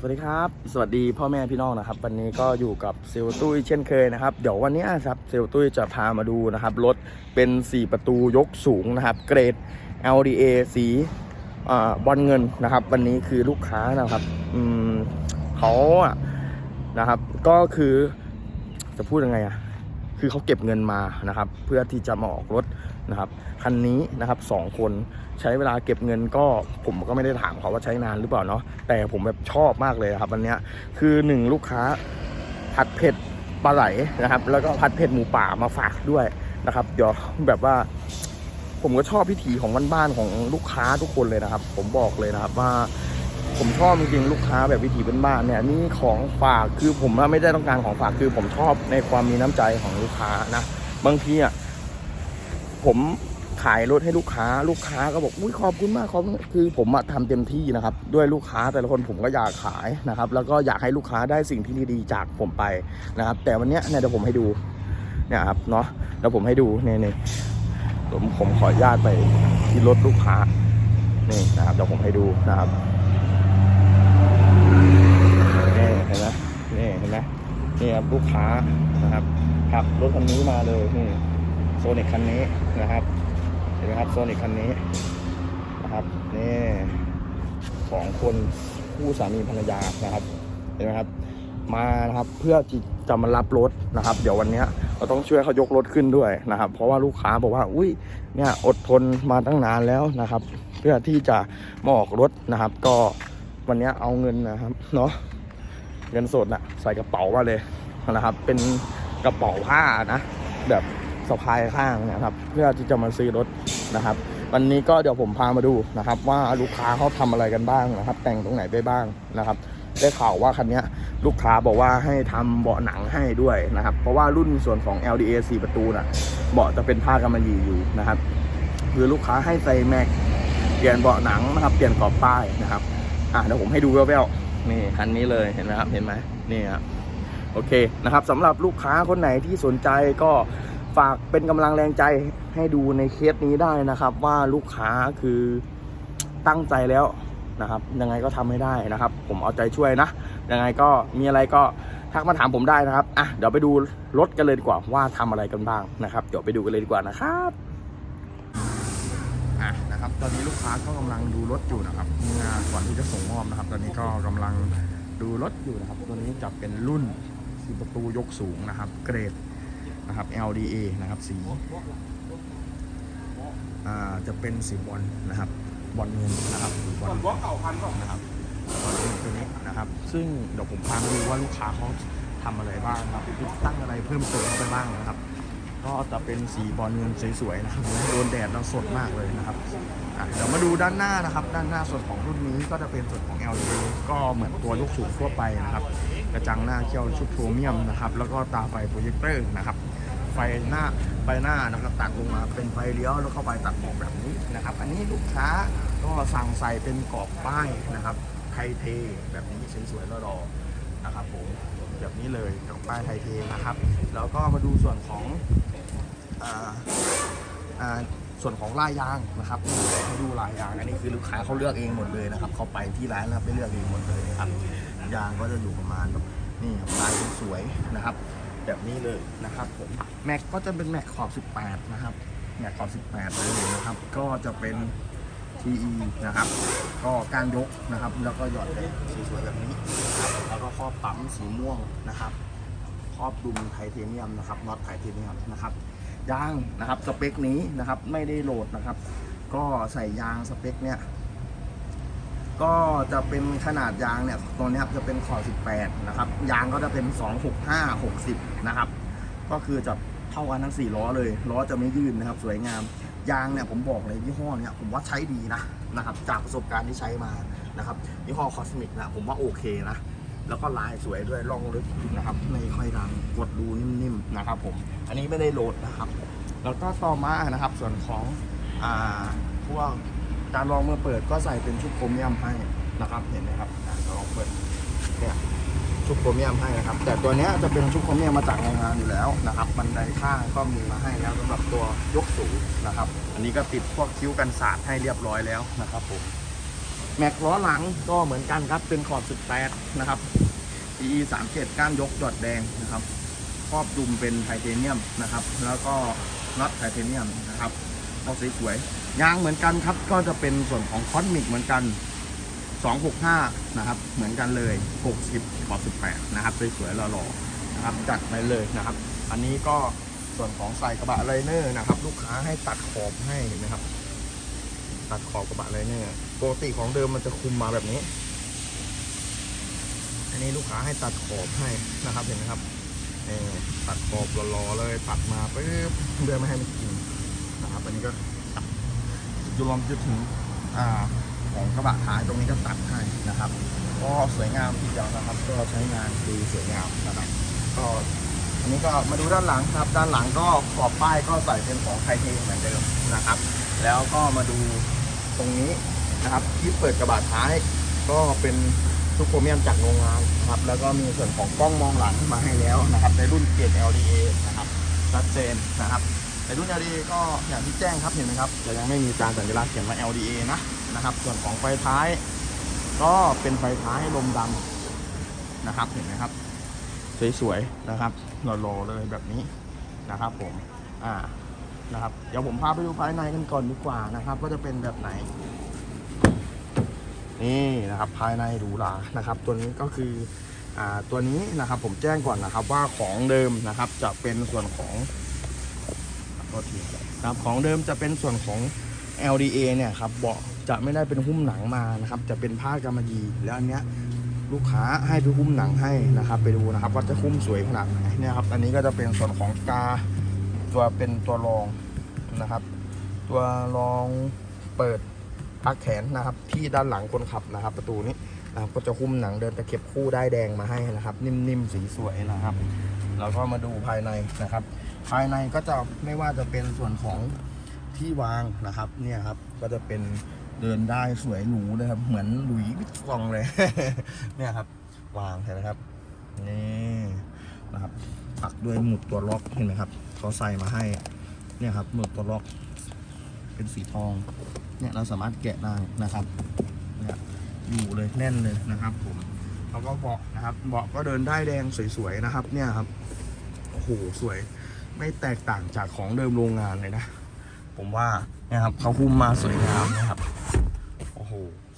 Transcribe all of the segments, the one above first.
สวัสดีครับ สวัสดีพ่อแม่พี่น้องนะครับ วันนี้ก็อยู่กับเซลลตุ้ยเช่นเคยนะครับ เดี๋ยววันนี้ครับเซลลตุ้ยจะพามาดูนะครับรถเป็น 4 ประตูยกสูงนะครับ เกรด LDA สีอบอลเงินนะครับ วันนี้คือลูกค้านะครับอืมเขาอะนะครับ ก็คือจะพูดยังไงอะ คือเขาเก็บเงินมานะครับ เพื่อที่จะมาออกรถนะครับคันนี้นะครับสองคนใช้เวลาเก็บเงินก็ผมก็ไม่ได้ถามเขาว่าใช้นานหรือเปล่าเนาะแต่ผมแบบชอบมากเลยครับวันเนี้ยคือหนึ่งลูกค้าผัดเผ็ดปลาไหลนะครับ แล้วก็ผัดเผ็ดหมูป่ามาฝากด้วยนะครับเดี๋ยวแบบว่าผมก็ชอบพิถีของบ้านๆของลูกค้าทุกคนเลยนะครับ ผมบอกเลยนะครับว่า ผมชอบจริงๆลูกค้าแบบวิถีบ้านๆเนี่ยนี่ของฝากคือผมไม่ได้ต้องการของฝากคือผมชอบในความมีน้ำใจของลูกค้านะบางทีอะผมขายรถให้ลูกค้า ลูกค้าก็บอกอุ้ยขอบคุณมากขอบคือผมอะทำเต็มที่นะครับ ด้วยลูกค้าแต่ละคนผมก็อยากขายนะครับ แล้วก็อยากให้ลูกค้าได้สิ่งที่ดีๆจากผมไปนะครับ แต่วันเนี้ยเนี่ยเดี๋ยวผมให้ดูเนี่ยครับเนาะเดี๋ยวผมให้ดูเนี่ยเนี่ยผมผมขออนุญาตไปที่รถลูกค้านี่นะครับเดี๋ยวผมให้ดูนะครับ นี่เห็นไหมนี่เห็นไหม นี่ครับลูกค้านะครับขับรถคันนี้มาเลยนี่โซนิกคันนี้นะครับเห็นไหมครับโซนิกคันนี้นะครับนี่สองคนคู่สามีภรรยานะครับเห็นไหมครับ มานะครับเพื่อที่จะมารับรถนะครับ เดี๋ยววันนี้เราต้องช่วยเขายกรถขึ้นด้วยนะครับ เพราะว่าลูกค้าบอกว่าอุ้ยเนี่ยอดทนมาตั้งนานแล้วนะครับ เพื่อที่จะมาออกรถนะครับ ก็วันนี้เอาเงินนะครับเนาะ เงินสดน่ะใส่กระเป๋ามาเลยนะครับ เป็นกระเป๋าผ้านะแบบสะพายข้างนะครับ เพื่อที่จะมาซื้อรถนะครับ วันนี้ก็เดี๋ยวผมพามาดูนะครับ ว่าลูกค้าเขาทำอะไรกันบ้างนะครับ แต่งตรงไหนไปบ้างนะครับ ได้ข่าวว่าคันนี้ลูกค้าบอกว่าให้ทำเบาะหนังให้ด้วยนะครับ เพราะว่ารุ่นส่วนของ LDA 4 ประตูน่ะเบาะจะเป็นผ้ากำมะหยี่อยู่นะครับคือลูกค้าให้ใส่แม็กเปลี่ยนเบาะหนังนะครับ เปลี่ยนกรอบป้ายนะครับอะเดี๋ยวผมให้ดูแว่วๆ นี่คันนี้เลยเห็นไหมครับเห็นไหมนี่ครับโอเคนะครับสำหรับลูกค้าคนไหนที่สนใจก็ฝากเป็นกำลังแรงใจให้ดูในเคสนี้ได้นะครับ ว่าลูกค้าคือตั้งใจแล้วนะครับ ยังไงก็ทำให้ได้นะครับ ผมเอาใจช่วยนะ ยังไงก็มีอะไรก็ทักมาถามผมได้นะครับอะเดี๋ยวไปดูรถกันเลยดีกว่าว่าทำอะไรกันบ้างนะครับเดี๋ยวไปดูกันเลยดีกว่านะครับอะนะครับ ตอนนี้ลูกค้าก็กำลังดูรถอยู่นะครับเมื่อก่อนที่จะส่งมอบนะครับ ตอนนี้ก็กำลังดูรถอยู่นะครับ ตัวนี้จะเป็นรุ่นสีประตูยกสูงนะครับ เกรดนะครับ LDA นะครับสีจะเป็นสีบอลนะครับบอลเงินนะครับบอลบล็อกเก่าพันก่อนนะครับตัวนี้นะครับ ซึ่งเดี๋ยวผมพาไปดูว่าลูกค้าเขาทำอะไรบ้างครับติดตั้งอะไรเพิ่มเติมเข้าไปบ้างนะครับ ก็จะเป็นสีบอลเงินสวยๆนะครับโดนแดดแล้วสดมากเลยนะครับเดี๋ยวมาดูด้านหน้านะครับ ด้านหน้าส่วนของรุ่นนี้ก็จะเป็นส่วนของ LED ก็เหมือนตัวลูกสูงทั่วไปนะครับ กระจังหน้าเขี้ยวชุดโครเมียมนะครับ แล้วก็ตาไฟโปรเจคเตอร์นะครับ ไฟหน้าไฟหน้านะครับตัดลงมาเป็นไฟเลี้ยวแล้วเข้าไปตัดหมอกแบบนี้นะครับ อันนี้ลูกค้าก็สั่งใส่เป็นกรอบป้ายนะครับไทเทแบบนี้สวยๆแล้วรอนะครับผม แบบนี้เลยกรอบป้ายไทเทนะครับ แล้วก็มาดูส่วนของออส่วนของลายยางนะครับให้ดูลายยางอันนี้คือลูกค้าเขาเลือกเองหมดเลยนะครับเขาไปที่ร้านแล้วไปเลือกเองหมดเลยนะครับยางก็จะอยู่ประมาณแบบนี่ครับลายสวยนะครับ แบบนี้เลยนะครับผมแม็กก็จะเป็นแม็กขอบ 18 นะครับแม็กขอบ 18 เลยนะครับ ก็จะเป็น TE นะครับ ก็การยกนะครับ แล้วก็หยอดเลยสวยๆแบบนี้ แล้วก็ครอบปั๊มสีม่วงนะครับครอบดุมไทเทเนียมนะครับน็อตไทเทเนียมนะครับยางนะครับสเปคนี้นะครับไม่ได้โหลดนะครับ ก็ใส่ยางสเปคเนี้ยก็จะเป็นขนาดยางเนี่ยตัวนี้ยจะเป็นขอ18 นะครับ ยางก็จะเป็น 265 60 นะครับ ก็คือจะเท่ากันทั้ง 4 ล้อเลย ล้อจะไม่ยืดนะครับ สวยงาม ยางเนี่ยผมบอกเลยยี่ห้อเนี่ยผมว่าใช้ดีนะนะครับจากประสบการณ์ที่ใช้มานะครับยี่ห้อคอสมิกนะผมว่าโอเคนะแล้วก็ลายสวยด้วยร่องลึกนะครับไม่ค่อยดังกดดูนิ่มๆนะครับผมอันนี้ไม่ได้โหลดนะครับแล้วก็ต่อมานะครับส่วนของอ่าพวกการลองเมื่อเปิดก็ใส่เป็นชุดโครเมียมให้นะครับเห็นไหมครับลองเปิดเนี่ย ชุดโครเมียมให้นะครับ แต่ตัวเนี้ยจะเป็นชุดโครเมียมมาจากโรงงานอยู่แล้วนะครับ บันไดข้างก็มีมาให้แล้วสำหรับตัวยกสูงนะครับ อันนี้ก็ติดพวกคิ้วกันสาดให้เรียบร้อยแล้วนะครับผมแม็กล้อหลังก็เหมือนกันครับเป็นขอบ18นะครับ e 3 7ก้านยกหยอดแดงนะครับครอบดุมเป็นไทเทเนียมนะครับ แล้วก็น็อตไทเทเนียมนะครับก็สวยๆยางเหมือนกันครับก็จะเป็นส่วนของคอนมิกเหมือนกัน 265 นะครับ เหมือนกันเลย 60ขอบ18 นะครับ สวยๆหล่อๆนะครับ จัดไปเลยนะครับ อันนี้ก็ส่วนของใส่กระบะไลเนอร์นะครับ ลูกค้าให้ตัดขอบให้เห็นะครับ ตัดขอบกระบะไลเนอร์ปกติของเดิมมันจะคุมมาแบบนี้ อันนี้ลูกค้าให้ตัดขอบให้นะครับ เห็นไหมครับตัดขอบรอๆเลยตัดมาปุ๊บเพื่อไม่ให้มันกินนะครับ อันนี้ก็ตัดจุลอมจะถึงอ่า ของกระบะท้ายตรงนี้ก็ตัดให้นะครับ ก็สวยงามทีเดียวนะครับ ก็ใช้งานดีสวยงามนะครับก็อันนี้ก็มาดูด้านหลังครับ ด้านหลังก็ขอบป้ายก็ใส่เป็นของไทเทเหมือนเดิมนะครับ แล้วก็มาดูตรงนี้นะครับที่เปิดกระบะท้ายก็เป็นทุกโครเมียมจากโรงงานนะครับ แล้วก็มีส่วนของกล้องมองหลังมาให้แล้วนะครับ ในรุ่นเกียร์ LDA นะครับชัดเจนนะครับ ในรุ่น LDA ก็อย่างที่แจ้งครับเห็นไหมครับจะยังไม่มีการสัญลักษณ์เขียนว่า LDA นะนะครับ ส่วนของไฟท้าย ก็เป็นไฟท้ายลมดำนะครับเห็นไหมครับสวยๆนะครับหล่อๆเลยแบบนี้นะครับผมอ่านะครับเดี๋ยวผมพาไปดูภายในกันก่อนดีกว่านะครับว่าจะเป็นแบบไหน นี่นะครับภายในหรูหรานะครับ ตัวนี้ก็คืออ่าตัวนี้นะครับผมแจ้งก่อนนะครับว่าของเดิมนะครับจะเป็นส่วนของ โทษทีครับของเดิมจะเป็นส่วนของ LDA เนี่ยครับเบาะจะไม่ได้เป็นหุ้มหนังมานะครับ จะเป็นผ้ากำมะหยี่แล้วอันเนี้ยลูกค้าให้ไปหุ้มหนังให้นะครับ ไปดูนะครับว่าจะหุ้มสวยขนาดไหนเนี่ยครับ อันนี้ก็จะเป็นส่วนของกาตัวเป็นตัวรองนะครับ ตัวรองเปิดพักแขนนะครับ ที่ด้านหลังคนขับนะครับ ประตูนี้นะครับก็จะหุ้มหนังเดินตะเข็บคู่ได้แดงมาให้นะครับ นิ่มๆสีสวยนะครับ แล้วก็มาดูภายในนะครับ ภายในก็จะไม่ว่าจะเป็นส่วนของที่วางนะครับเนี่ยครับก็จะเป็นเดินได้สวยหรูเลยครับ เหมือนหลุยวิตตองเลย เนี่ยครับ วางเห็นไหมครับนี่นะครับปักด้วยหมุดตัวล็อกเห็นไหมครับเขาใส่มาให้ เนี่ยครับหมุดตัวล็อก เป็นสีทอง เนี่ยเราสามารถแกะได้นะครับเนี่ยอยู่เลยแน่นเลยนะครับผมแล้วก็เบาะนะครับเบาะก็เดินได้แดงสวยๆนะครับ เนี่ยครับโอ้โหสวย ไม่แตกต่างจากของเดิมโรงงานเลยนะ ผมว่านี่ยครับเขาหุ้มมาสวยงามนะครับโอ้โห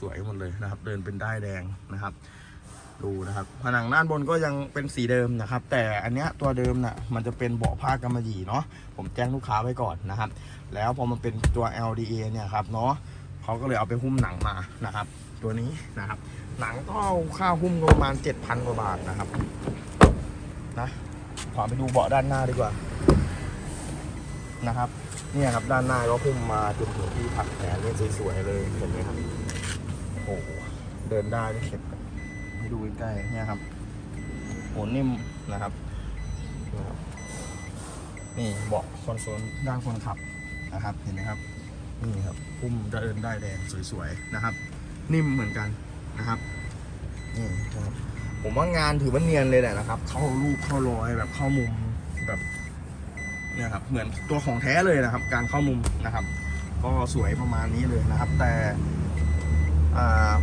สวยหมดเลยนะครับ เดินเป็นได้แดงนะครับ ดูนะครับ ผนังด้านบนก็ยังเป็นสีเดิมนะครับ แต่อันเนี้ยตัวเดิมน่ะมันจะเป็นเบาะผ้ากำมะหยี่เนาะผมแจ้งลูกค้าไว้ก่อนนะครับ แล้วพอมันเป็นตัว LDA เนี่ยครับเนาะเขาก็เลยเอาไปหุ้มหนังมานะครับ ตัวนี้นะครับ หนังก็เอาค่าหุ้มประมาณ7,000กว่าบาทนะครับนะขอไปดูเบาะด้านหน้าดีกว่า นะครับเนี่ยครับด้านหน้าก็หุ้มมาจนถึงที่ผักแขนนี่สวยๆเลยเห็นไหมครับโอ้โหเดินได้ไม่เข็บให้ดูใกล้ๆเนี่ยครับโหนิ่มนะครับนะครับนี่เบาะคอนโซลด้านคนขับนะครับเห็นไหมครับนี่ครับพุ่มจะเดินได้แดงสวยๆนะครับ นิ่มเหมือนกันนะครับนี่ครับผมว่างานถือว่าเนียนเลยแหละนะครับ เข้ารูปเข้ารอยแบบเข้ามุมแบบ เนี่ยครับเหมือนตัวของแท้เลยนะครับ การเข้ามุมนะครับ ก็สวยประมาณนี้เลยนะครับ แต่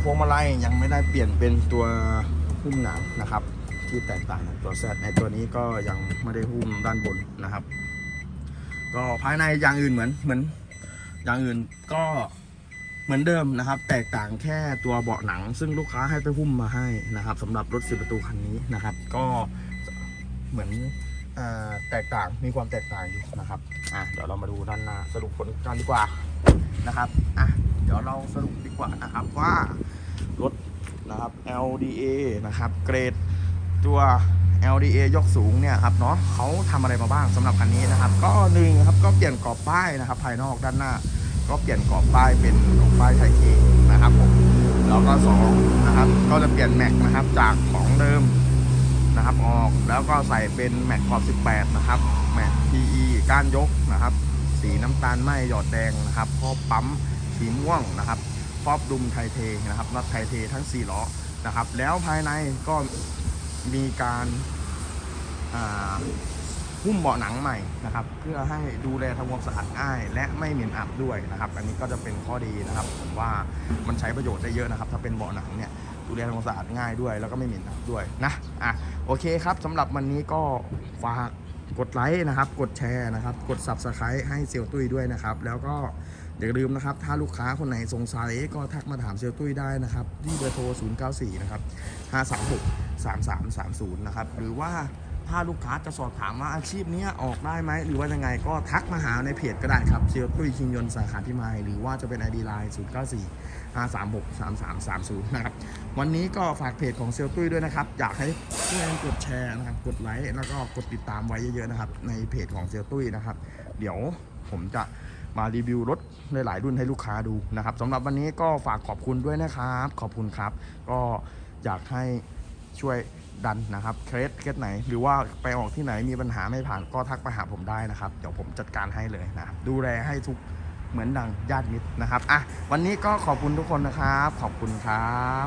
พวงมาลัยยังไม่ได้เปลี่ยนเป็นตัวหุ้มหนังนะครับ ที่แตกต่างจากตัวแซดในตัวนี้ก็ยังไม่ได้หุ้มด้านบนนะครับ ก็ภายในอย่างอื่นเหมือนเหมือนอย่างอื่นก็เหมือนเดิมนะครับ แตกต่างแค่ตัวเบาะหนัง ซึ่งลูกค้าให้ไปหุ้มมาให้นะครับสำหรับรถสิบประตูคันนี้นะครับ ก็เหมือน แตกต่างมีความแตกต่างอยู่นะครับอะเดี๋ยวเรามาดูด้านหน้าสรุปผลกันดีกว่านะครับอะเดี๋ยวเราสรุปดีกว่านะครับว่ารถนะครับ LDA นะครับเกรดตัว LDA ยกสูงเนี่ยครับเนาะเขาทำอะไรมาบ้างสำหรับคันนี้นะครับ ก็หนึ่งครับก็เปลี่ยนกรอบป้ายนะครับ ภายนอกด้านหน้า ก็เปลี่ยนกรอบป้ายเป็นกรอบป้ายไทยเทนะครับผมแล้วก็สองนะครับก็จะเปลี่ยนแม็กนะครับจากของเดิม นะครับ ออกแล้วก็ใส่เป็นแม็กขอบ18 นะครับ แม็ก PE ก้านยกนะครับ สีน้ำตาลไหมหยอดแดงนะครับครอบปั๊มสีม่วงนะครับครอบดุมไทเทนะครับน็อตไทเททั้ง 4 ล้อนะครับ แล้วภายในก็มีการหุ้มเบาะหนังใหม่นะครับ เพื่อให้ดูแลทำความสะอาดง่าย และไม่เหม็นอับด้วยนะครับ อันนี้ก็จะเป็นข้อดีนะครับ ผมว่ามันใช้ประโยชน์ได้เยอะนะครับ ถ้าเป็นเบาะหนังเนี่ย ดูแลทำความสะอาดง่ายด้วย แล้วก็ไม่เหม็นอับด้วยนะอะโอเคครับสำหรับวันนี้ก็ฝากกดไลค์นะครับ กดแชร์นะครับ กด subscribe ให้เซียวตุ้ยด้วยนะครับ แล้วก็อย่าลืมนะครับ ถ้าลูกค้าคนไหนสงสัยก็ทักมาถามเซียวตุ้ยได้นะครับ ที่เบอร์โทร 094 นะครับ 536 3330 นะครับ หรือว่า ถ้าลูกค้าจะสอบถามว่าอาชีพนี้ออกได้ไหมหรือว่ายังไงก็ทักมาหาในเพจก็ได้ครับเซียวตุ้ยชิงยนสาขาพิมายหรือว่าจะเป็น ID Line 094 536 3330นะครับวันนี้ก็ฝากเพจของเซียวตุ้ยด้วยนะครับ อยากให้ช่วยกันกดแชร์นะครับกดไลค์แล้วก็กดติดตามไว้เยอะๆนะครับในเพจของเซียวตุ้ยนะครับ เดี๋ยวผมจะมารีวิวรถหลายๆรุ่นให้ลูกค้าดูนะครับสำหรับวันนี้ก็ฝากขอบคุณด้วยนะครับ ขอบคุณครับ ก็อยากให้ ช่วยดันนะครับเคสเคสไหน หรือว่าไปออกที่ไหนมีปัญหาไม่ผ่านก็ทักไปหาผมได้นะครับ เดี๋ยวผมจัดการให้เลยนะครับดูแลให้ทุกเหมือนดังญาติมิตรนะครับอะวันนี้ก็ขอบคุณทุกคนนะครับ ขอบคุณครับ